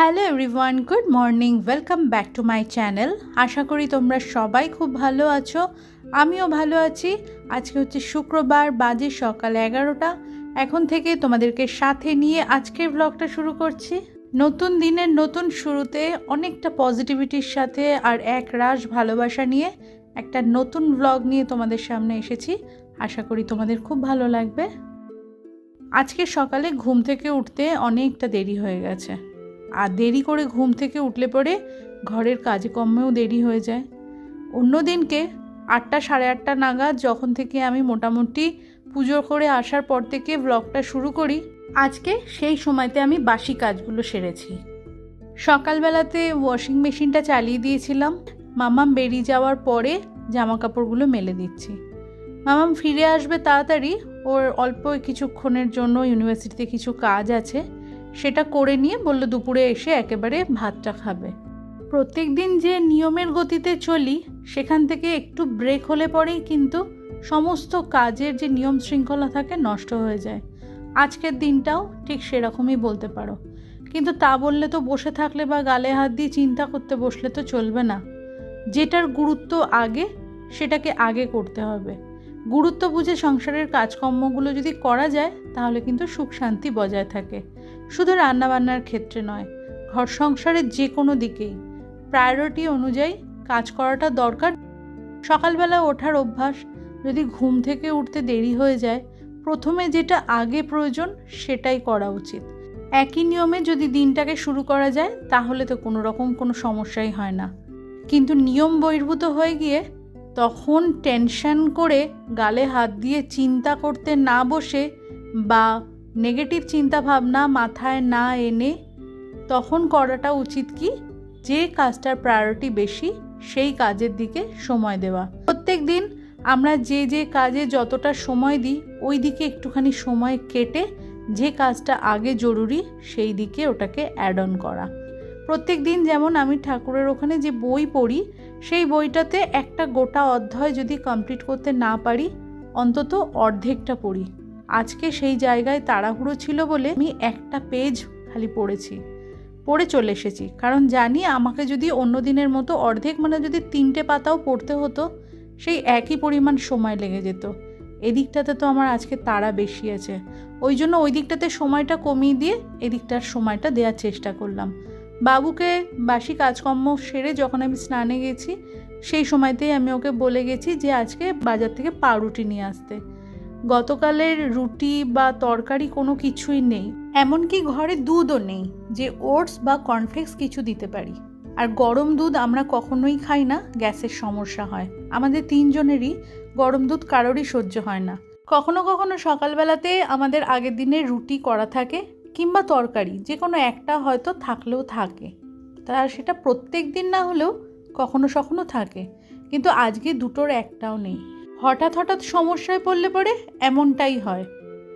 Hello everyone good morning welcome back to my channel আশা করি তোমরা সবাই খুব ভালো আছো, আমিও ভালো আছি। আজকে হচ্ছে শুক্রবার, বাজে সকাল এগারোটা। এখন থেকে তোমাদেরকে সাথে নিয়ে আজকের ব্লগটা শুরু করছি। নতুন দিনের নতুন শুরুতে অনেকটা পজিটিভিটির সাথে আর এক রাশ ভালোবাসা নিয়ে একটা নতুন ব্লগ নিয়ে তোমাদের সামনে এসেছি। আশা করি তোমাদের খুব ভালো লাগবে। আজকে সকালে ঘুম থেকে উঠতে অনেকটা দেরি হয়ে গেছে। আর দেরি করে ঘুম থেকে উঠলে পরে ঘরের কাজকর্মেও দেরি হয়ে যায়। অন্য দিনকে আটটা সাড়ে আটটা নাগাদ যখন থেকে আমি মোটামুটি পুজো করে আসার পর থেকে ব্লগটা শুরু করি, আজকে সেই সময়তে আমি বাসি কাজগুলো সেরেছি। সকালবেলাতে ওয়াশিং মেশিনটা চালিয়ে দিয়েছিলাম। মামাম বেরিয়ে যাওয়ার পরে জামা কাপড়গুলো মেলে দিচ্ছি। মামাম ফিরে আসবে তাড়াতাড়ি, ওর অল্প কিছুক্ষণের জন্য ইউনিভার্সিটিতে কিছু কাজ আছে। সেটা করে নিয়ে বলল, দুপুরে এসে একেবারে ভাতটা খাবে। প্রত্যেক দিন যে নিয়মের গতিতে চলি, সেখান থেকে একটু ব্রেক হলে পরেই কিন্তু সমস্ত কাজের যে নিয়ম শৃঙ্খলা থাকে নষ্ট হয়ে যায়। আজকের দিনটাও ঠিক সেরকমই বলতে পারো। কিন্তু তা বললে তো বসে থাকলে বা গালে হাত দিয়ে চিন্তা করতে বসলে তো চলবে না। যেটার গুরুত্ব আগে, সেটাকে আগে করতে হবে। গুরুত্ব বুঝে সংসারের কাজকর্মগুলো যদি করা যায়, তাহলে কিন্তু সুখ শান্তি বজায় থাকে। শুধু রান্নাবান্নার ক্ষেত্রে নয়, ঘর সংসারের যে কোনো দিকেই। প্রায়োরিটি অনুযায়ী কাজ করাটা দরকার। সকালবেলা ওঠার অভ্যাস, যদি ঘুম থেকে উঠতে দেরি হয়ে যায়, প্রথমে যেটা আগে প্রয়োজন সেটাই করা উচিত। একই নিয়মে যদি দিনটাকে শুরু করা যায়, তাহলে তো কোনো রকম কোনো সমস্যাই হয় না। কিন্তু নিয়ম বহির্ভূত হয়ে গিয়ে তখন টেনশন করে গালে হাত দিয়ে চিন্তা করতে না বসে বা নেগেটিভ চিন্তা ভাবনা মাথায় না এনে তখন করাটা উচিত কি? যে কাজটার প্রায়োরিটি বেশি, সেই কাজের দিকে সময় দেওয়া। প্রত্যেক দিন আমরা যে যে কাজে যতটা সময় দিই, ওই দিকে একটুখানি সময় কেটে যে কাজটা আগে জরুরি, সেই দিকে ওটাকে অ্যাড অন করা। প্রত্যেক দিন যেমন আমি ঠাকুরের ওখানে যে বই পড়ি, সেই বইটাতে একটা গোটা অধ্যায় যদি কমপ্লিট করতে না পারি, অন্তত অর্ধেকটা পড়ি। আজকে সেই জায়গায় তাড়াহুড়ো ছিল বলে আমি একটা পেজ খালি পড়েছি, পড়ে চলে এসেছি। কারণ জানি আমাকে যদি অন্য দিনের মতো অর্ধেক মানে যদি তিনটে পাতাও পড়তে হতো, সেই একই পরিমাণ সময় লেগে যেত। এদিকটাতে তো আমার আজকে তাড়া বেশি আছে। ওই জন্য ওই দিকটাতে সময়টা কমিয়ে দিয়ে এদিকটার সময়টা দেওয়ার চেষ্টা করলাম। বাবুকে বাসি কাজকর্ম সেরে যখন আমি স্নানে গেছি, সেই সময়তেই আমি ওকে বলে গেছি যে আজকে বাজার থেকে পাউরুটি নিয়ে আসতে। গতকালের রুটি বা তরকারি কোনো কিছুই নেই, এমনকি ঘরে দুধও নেই যে ওটস বা কর্নফ্লেক্স কিছু দিতে পারি। আর গরম দুধ আমরা কখনোই খাই না, গ্যাসের সমস্যা হয়। আমাদের তিনজনেরই গরম দুধ কারোরই সহ্য হয় না। কখনো কখনো সকালবেলাতে আমাদের আগের দিনের রুটি করা থাকে কিংবা তরকারি যে কোনো একটা হয়তো থাকলেও থাকে। তা সেটা প্রত্যেক দিন না হলেও কখনো সখনো থাকে, কিন্তু আজকে দুটোর একটাও নেই। হঠাৎ হঠাৎ সমস্যায় পড়লে পরে এমনটাই হয়।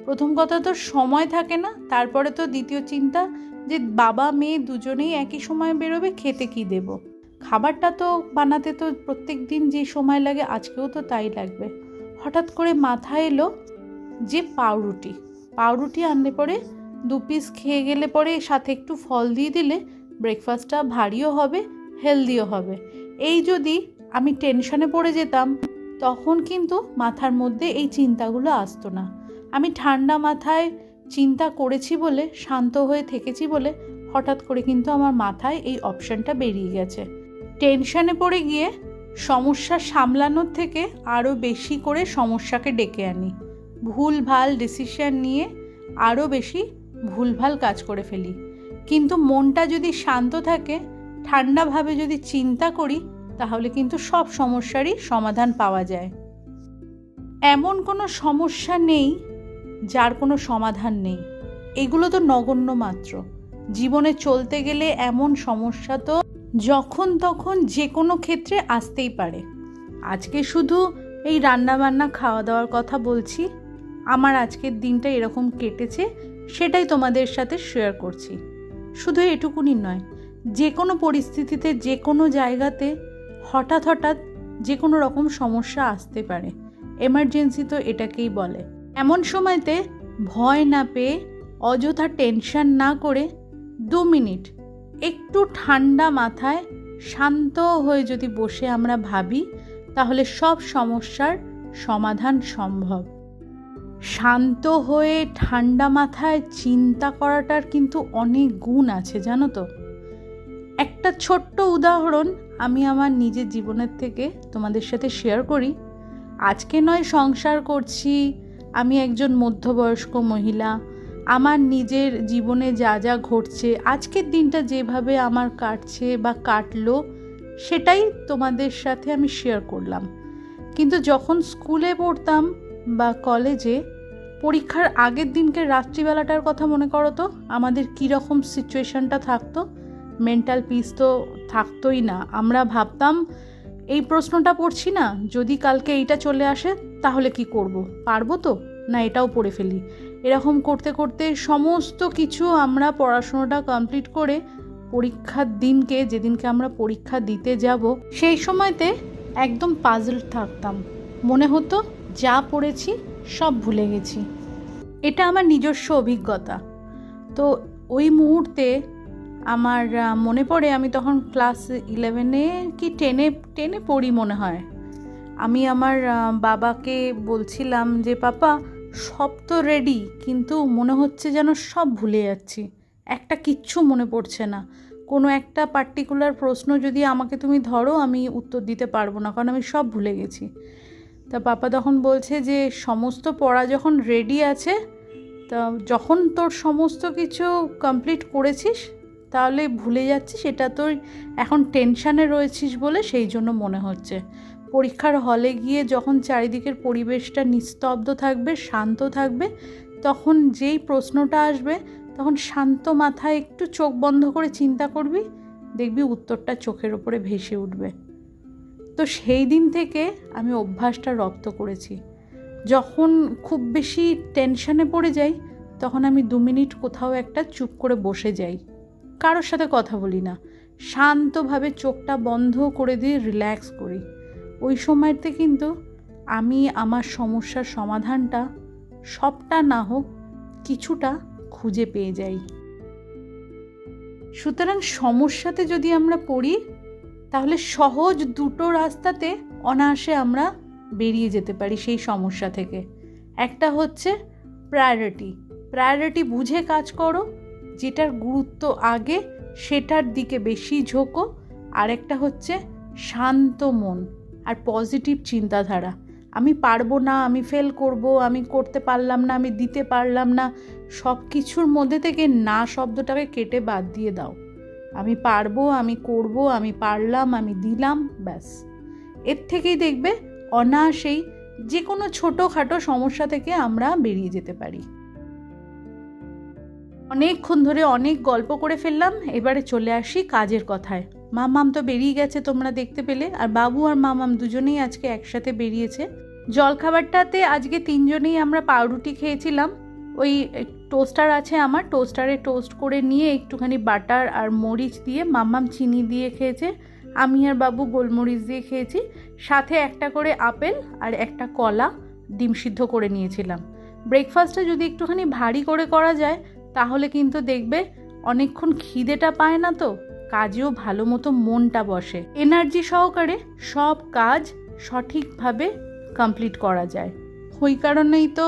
প্রথম কথা তো সময় থাকে না, তারপরে তো দ্বিতীয় চিন্তা যে বাবা, মেয়ে দুজনেই একই সময় বেরোবে, খেতে কি দেব? খাবারটা তো বানাতে তো প্রত্যেক দিন যে সময় লাগে, আজকেও তো তাই লাগবে। হঠাৎ করে মাথায় এলো যে পাউরুটি। পাউরুটি আনলে পরে দু পিস খেয়ে গেলে পরে সাথে একটু ফল দিয়ে দিলে ব্রেকফাস্টটা ভারীও হবে হেলদিও হবে। এই যদি আমি টেনশনে পড়ে যেতাম, তখন কিন্তু মাথার মধ্যে এই চিন্তাগুলো আসতো না। আমি ঠান্ডা মাথায় চিন্তা করেছি বলে, শান্ত হয়ে থেকেছি বলে হঠাৎ করে কিন্তু আমার মাথায় এই অপশানটা বেরিয়ে গেছে। টেনশনে পড়ে গিয়ে সমস্যা সামলানোর থেকে আরও বেশি করে সমস্যাকে ডেকে আনি। ভুল ভালো ডিসিশন নিয়ে আরও বেশি ভুলভাল কাজ করে ফেলি। কিন্তু মনটা যদি শান্ত থাকে ঠান্ডাভাবে যদি চিন্তা করি, তাহলে কিন্তু সব সমস্যারই সমাধান পাওয়া যায়। এমন কোনো সমস্যা নেই, যার কোনো সমাধান নেই। এগুলো তো নগণ্য মাত্র। জীবনে চলতে গেলে এমন সমস্যা তো যখন তখন যে কোনো ক্ষেত্রে আসতেই পারে। আজকে শুধু এই রান্নাবান্না খাওয়া দাওয়ার কথা বলছি। আমার আজকের দিনটা এরকম কেটেছে সেটাই তোমাদের সাথে শেয়ার করছি। শুধু এটুকুনি নয়, যে কোনো পরিস্থিতিতে, যে কোনো জায়গাতে হঠাৎ হঠাৎ যে কোনো রকম সমস্যা আসতে পারে। এমার্জেন্সি তো এটাকেই বলে। এমন সময়তে ভয় না পেয়ে, অযথা টেনশন না করে দু মিনিট একটু ঠান্ডা মাথায় শান্ত হয়ে যদি বসে আমরা ভাবি, তাহলে সব সমস্যার সমাধান সম্ভব। শান্ত হয়ে ঠান্ডা মাথায় চিন্তা করাটার কিন্তু অনেক গুণ আছে, জানো তো? একটা ছোট্ট উদাহরণ আমি আমার নিজের জীবনের থেকে তোমাদের সাথে শেয়ার করি। আজকে নয়, সংসার করছি, আমি একজন মধ্যবয়স্ক মহিলা, আমার নিজের জীবনে যা যা ঘটছে, আজকের দিনটা যেভাবে আমার কাটছে বা কাটলো, সেটাই তোমাদের সাথে আমি শেয়ার করলাম। কিন্তু যখন স্কুলে পড়তাম বা কলেজে পরীক্ষার আগের দিনকে রাত্রিবেলাটার কথা মনে করো তো, আমাদের কীরকম সিচুয়েশানটা থাকতো? মেন্টাল পিস তো থাকতোই না। আমরা ভাবতাম, এই প্রশ্নটা পড়ছি না, যদি কালকে এইটা চলে আসে, তাহলে কি করব? পারব তো? না, এটাও পড়ে ফেলি। এরকম করতে করতে সমস্ত কিছু আমরা পড়াশোনাটা কমপ্লিট করে পরীক্ষার দিনকে, যেদিনকে আমরা পরীক্ষা দিতে যাব, সেই সময়তে একদম পাজল থাকতাম। মনে হতো যা পড়েছি, সব ভুলে গেছি। এটা আমার নিজস্ব অভিজ্ঞতা। তো ওই মুহূর্তে আমার মনে পড়ে আমি তখন ক্লাস ইলেভেনে কি টেনে টেনে পড়ি মনে হয়। আমি আমার বাবাকে বলছিলাম যে, পাপা, সব তো রেডি কিন্তু মনে হচ্ছে যেন সব ভুলে যাচ্ছি। একটা কিচ্ছু মনে পড়ছে না। কোনো একটা পার্টিকুলার প্রশ্ন যদি আমাকে তুমি ধরো, আমি উত্তর দিতে পারব না, কারণ আমি সব ভুলে গেছি। তা পাপা তখন বলছে যে সমস্ত পড়া যখন রেডি আছে, তা যখন তোর সমস্ত কিছু কমপ্লিট করেছিস, তাহলে ভুলে যাচ্ছিস সেটা তোর এখন টেনশানে রয়েছিস বলে সেই জন্য মনে হচ্ছে। পরীক্ষার হলে গিয়ে যখন চারিদিকের পরিবেশটা নিস্তব্ধ থাকবে, শান্ত থাকবে, তখন যেই প্রশ্নটা আসবে, তখন শান্ত মাথায় একটু চোখ বন্ধ করে চিন্তা করবি, দেখবি উত্তরটা চোখের ওপরে ভেসে উঠবে। তো সেই দিন থেকে আমি অভ্যাসটা রপ্ত করেছি। যখন খুব বেশি টেনশানে পড়ে যাই, তখন আমি দু মিনিট কোথাও একটা চুপ করে বসে যাই। কারোর সাথে কথা বলি না। শান্তভাবে চোখটা বন্ধ করে দিয়ে রিল্যাক্স করি। ওই সময়তে কিন্তু আমি আমার সমস্যার সমাধানটা সবটা না হোক কিছুটা খুঁজে পেয়ে যাই। সুতরাং সমস্যাতে যদি আমরা পড়ি তাহলে সহজ দুটো রাস্তাতে অনায়াসে আমরা বেরিয়ে যেতে পারি সেই সমস্যা থেকে। একটা হচ্ছে প্রায়োরিটি প্রায়োরিটি বুঝে কাজ করো, যেটার গুরুত্ব আগে, সেটার দিকে বেশি ঝোঁকো। আরেকটা হচ্ছে শান্ত মন আর পজিটিভ চিন্তাধারা। আমি পারব না, আমি ফেল করব, আমি করতে পারলাম না, আমি দিতে পারলাম না সব কিছুর মধ্যে থেকে না শব্দটাকে কেটে বাদ দিয়ে দাও। আমি পারব, আমি করব, আমি পারলাম, আমি দিলাম, ব্যাস। এর থেকেই দেখবে অনায়াসেই যে কোনো ছোটোখাটো সমস্যা থেকে আমরা বেরিয়ে যেতে পারি। অনেকক্ষণ ধরে অনেক গল্প করে ফেললাম, এবারে চলে আসি কাজের কথায়। মামাম তো বেরিয়ে গেছে তোমরা দেখতে পেলে, আর বাবু আর মামাম দুজনেই আজকে একসাথে বেরিয়েছে। জলখাবারটাতে আজকে তিনজনেই আমরা পাউরুটি খেয়েছিলাম, ওই টোস্টার আছে আমার। টোস্টারে টোস্ট করে নিয়ে একটুখানি বাটার আর মরিচ দিয়ে, মাম্মাম চিনি দিয়ে খেয়েছে আমি আর বাবু গোলমরিচ দিয়ে খেয়েছি। সাথে একটা করে আপেল আর একটা কলা ডিম সিদ্ধ করে নিয়েছিলাম। ব্রেকফাস্টটা যদি একটুখানি ভারী করে করা যায়, তাহলে কিন্তু দেখবে অনেকক্ষণ খিদেটা পায় না তো, কাজেও ভালো মতো মনটা বসে। এনার্জি সহকারে সব কাজ সঠিকভাবে কমপ্লিট করা যায়। ওই কারণেই তো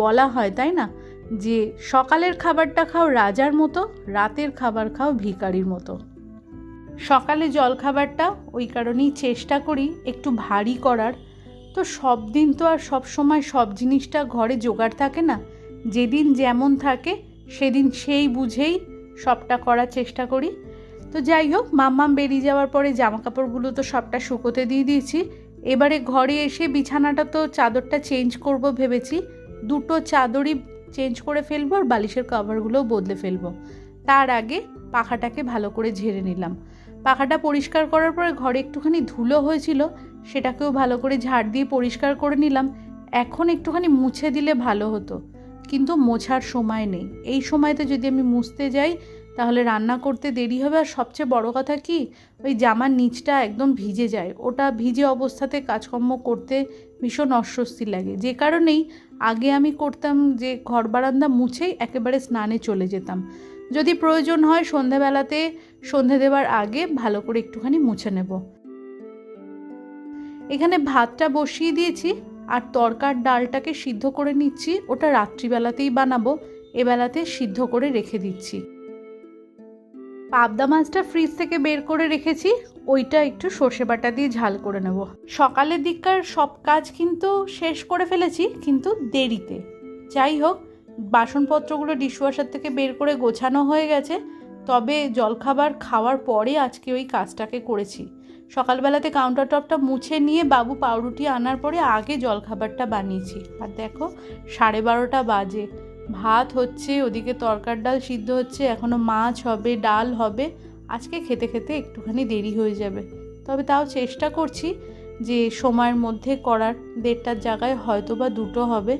বলা হয়, তাই না? যে সকালের খাবারটা খাও রাজার মতো, রাতের খাবার খাও ভিখারির মতো। সকালে জলখাবারটা ওই কারণেই চেষ্টা করি একটু ভারী করার। তো সব দিন তো আর সব সময় সব জিনিসটা ঘরে জোগাড় থাকে না। যেদিন যেমন থাকে, সেদিন সেই বুঝেই সবটা করার চেষ্টা করি। তো যাই হোক, মাম্মাম বেরিয়ে যাওয়ার পরে জামা কাপড়গুলো তো সবটা শুকোতে দিয়ে দিয়েছি। এবারে ঘরে এসে বিছানাটা তো চাদরটা চেঞ্জ করব ভেবেছি। দুটো চাদরই চেঞ্জ করে ফেলব আর বালিশের কভারগুলোও বদলে ফেলব। তার আগে পাখাটাকে ভালো করে ঝেড়ে নিলাম। পাখাটা পরিষ্কার করার পরে ঘরে একটুখানি ধুলো হয়েছিল, সেটাকেও ভালো করে ঝাড় দিয়ে পরিষ্কার করে নিলাম। এখন একটুখানি মুছে দিলে ভালো হতো, কিন্তু মোছার সময় নেই। এই সময়তে যদি আমি মুছতে যাই, তাহলে রান্না করতে দেরি হবে। আর সবচেয়ে বড় কথা কি, ওই জামার নিচটা একদম ভিজে যায়। ওটা ভিজে অবস্থাতে কাজকর্ম করতে ভীষণ অস্বস্তি লাগে। যে কারণেই আগে আমি করতাম যে ঘর বারান্দা মুছেই একেবারে স্নানে চলে যেতাম। যদি প্রয়োজন হয় সন্ধেবেলাতে সন্ধে দেওয়ার আগে ভালো করে একটুখানি মুছে নেব। এখানে ভাতটা বসিয়ে দিয়েছি আর তরকার ডালটাকে সিদ্ধ করে নিচ্ছি। ওটা রাত্রিবেলাতেই বানাবো, এবেলাতে সিদ্ধ করে রেখে দিচ্ছি। পাবদা মাছটা ফ্রিজ থেকে বের করে রেখেছি, ওইটা একটু সর্ষে বাটা দিয়ে ঝাল করে নেব। সকালের দিককার সব কাজ কিন্তু শেষ করে ফেলেছি, কিন্তু দেরিতে। যাই হোক, বাসনপত্রগুলো ডিশওয়াশার থেকে বের করে গোছানো হয়ে গেছে, তবে জলখাবার খাওয়ার পরে আজকে ওই কাজটাকে করেছি। সকালবেলাতে কাউন্টার টপটা মুছে নিয়ে বাবু পাউরুটি আনার পরে আগে জলখাবারটা বানিয়েছি। আর দেখো, সাড়ে বারোটা বাজে। ভাত হচ্ছে, ওদিকে তরকার ডাল সিদ্ধ হচ্ছে এখনও মাছ হবে, ডাল হবে। আজকে খেতে খেতে একটুখানি দেরি হয়ে যাবে। তবে তাও চেষ্টা করছি যে সময়ের মধ্যে করার, দেড়টার জায়গায় হয়তো বা দুটো হবে।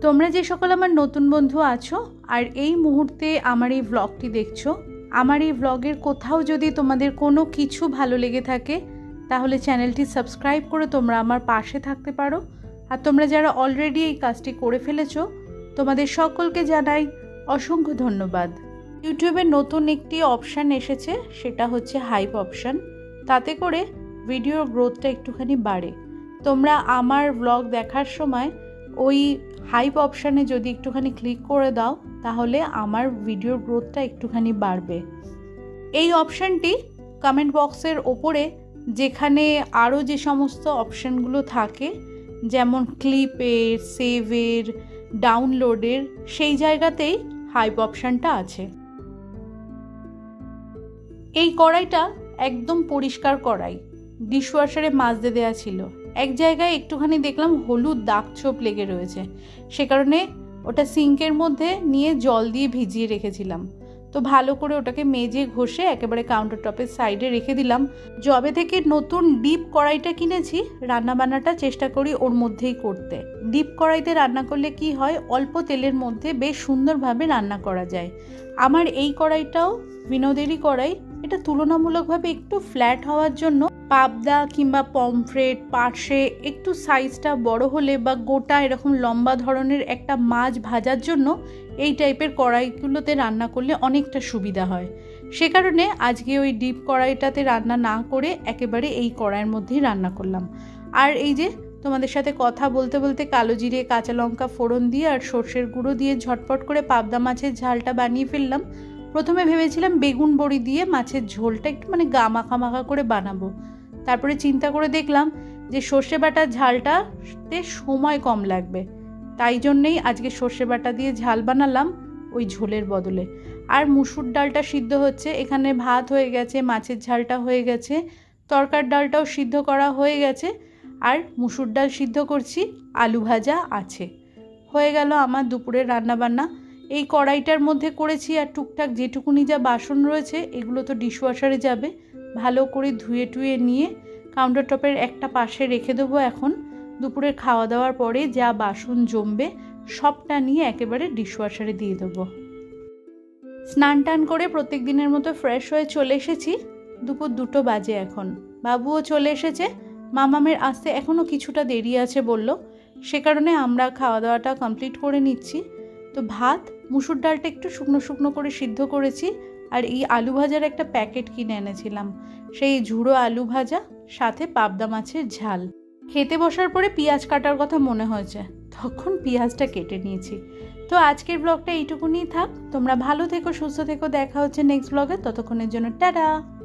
তোমরা যে সকল আমার নতুন বন্ধু আছো, আর এই মুহূর্তে আমার এই ভ্লগটি দেখছ, আমার এই ভ্লগের কোথাও যদি তোমাদের কোনো কিছু ভালো লেগে থাকে, তাহলে চ্যানেলটি সাবস্ক্রাইব করে তোমরা আমার পাশে থাকতে পারো। আর তোমরা যারা অলরেডি এই কাজটি করে ফেলেছো, তোমাদের সকলকে জানাই অসংখ্য ধন্যবাদ। ইউটিউবে নতুন একটি অপশান এসেছে, সেটা হচ্ছে হাইপ অপশান তাতে করে ভিডিওর গ্রোথটা একটুখানি বাড়ে। তোমরা আমার ব্লগ দেখার সময় ওই হাইপ অপশানে যদি একটুখানি ক্লিক করে দাও, তাহলে আমার ভিডিওর গ্রোথটা একটুখানি বাড়বে। এই অপশানটি কমেন্ট বক্সের ওপরে যেখানে আরও যে সমস্ত অপশানগুলো থাকে যেমন ক্লিপের সেভের ডাউনলোডের সেই জায়গাতেই হাইপ অপশানটা আছে। এই কড়াইটা একদম পরিষ্কার কড়াই। ডিশওয়াশারে মাজতে দেওয়া ছিল। এক জায়গায় একটুখানি দেখলাম হলুদ দাগ ছোপ লেগে রয়েছে। সে কারণে ওটা সিঙ্কের মধ্যে নিয়ে জল দিয়ে ভিজিয়ে রেখেছিলাম। তো ভালো করে ওটাকে মেজে ঘষে একেবারে কাউন্টার টপের সাইডে রেখে দিলাম। জবে থেকে নতুন ডিপ কড়াইটা কিনেছি, রান্নাবান্নাটা চেষ্টা করি ওর মধ্যেই করতে। ডিপ কড়াইতে রান্না করলে কি হয়, অল্প তেলের মধ্যে বেশ সুন্দরভাবে রান্না করা যায়। আমার এই কড়াইটাও বিনোদেরই কড়াই, এটা তুলনামূলকভাবে একটু ফ্ল্যাট হওয়ার জন্য পাবদা কিংবা পমফ্রেট পার্শে একটু সাইজটা বড় হলে বা গোটা এরকম লম্বা ধরনের একটা মাছ ভাজার জন্য এই টাইপের কড়াইগুলোতে রান্না করলে অনেকটা সুবিধা হয়। সে কারণে আজকে ওই ডিপ কড়াইটাতে রান্না না করে একেবারে এই কড়াইয়ের মধ্যেই রান্না করলাম। আর এই যে তোমাদের সাথে কথা বলতে বলতে কালো জিরে, কাঁচা লঙ্কা ফোড়ন দিয়ে আর সর্ষের গুঁড়ো দিয়ে ঝটপট করে পাবদা মাছের ঝালটা বানিয়ে ফেললাম। প্রথমে ভেবেছিলাম বেগুন বড়ি দিয়ে মাছের ঝোলটা একটু মানে গা মাখা মাখা করে বানাবো। তারপরে চিন্তা করে দেখলাম যে সর্ষে বাটার ঝালটাতে সময় কম লাগবে। তাই জন্যেই আজকে সর্ষে বাটা দিয়ে ঝাল বানালাম ওই ঝোলের বদলে। আর মুসুর ডালটা সিদ্ধ হচ্ছে, এখানে ভাত হয়ে গেছে, মাছের ঝালটা হয়ে গেছে, তরকার ডালটাও সিদ্ধ করা হয়ে গেছে, আর মুসুর ডাল সিদ্ধ করছি, আলু ভাজা আছে। হয়ে গেল আমার দুপুরের রান্নাবান্না। এই কড়াইটার মধ্যে করেছি আর টুকটাক যেটুকুনি যা বাসন রয়েছে, এগুলো তো ডিশওয়াশারে যাবে। ভালো করে ধুয়ে টুয়ে নিয়ে কাউন্টার টপের একটা পাশে রেখে দেবো এখন। দুপুরের খাওয়া দাওয়ার পরে যা বাসন জমবে, সবটা নিয়ে একেবারে ডিশওয়াশারে দিয়ে দেবো। স্নান টান করে প্রত্যেক দিনের মতো ফ্রেশ হয়ে চলে এসেছি। দুপুর দুটো বাজে এখন। বাবুও চলে এসেছে। মামামের আসতে এখনও কিছুটা দেরি আছে বলল। সে কারণে আমরা খাওয়া দাওয়াটা কমপ্লিট করে নিচ্ছি। তো ভাত, মুসুর ডালটা একটু শুকনো শুকনো করে সিদ্ধ করেছি আর এই আলু ভাজার একটা প্যাকেট কিনে এনেছিলাম। সেই ঝুড়ো আলু ভাজা, সাথে পাবদা মাছের ঝাল। খেতে বসার পরে পেঁয়াজ কাটার কথা মনে হয়েছে। তখন পেঁয়াজটা কেটে নিয়েছি। তো আজকের ব্লগটা এইটুকুনি থাক। তোমরা ভালো থেকো, সুস্থ থেকো। দেখা হচ্ছে নেক্সট ব্লগে ততক্ষণের জন্য টাটা।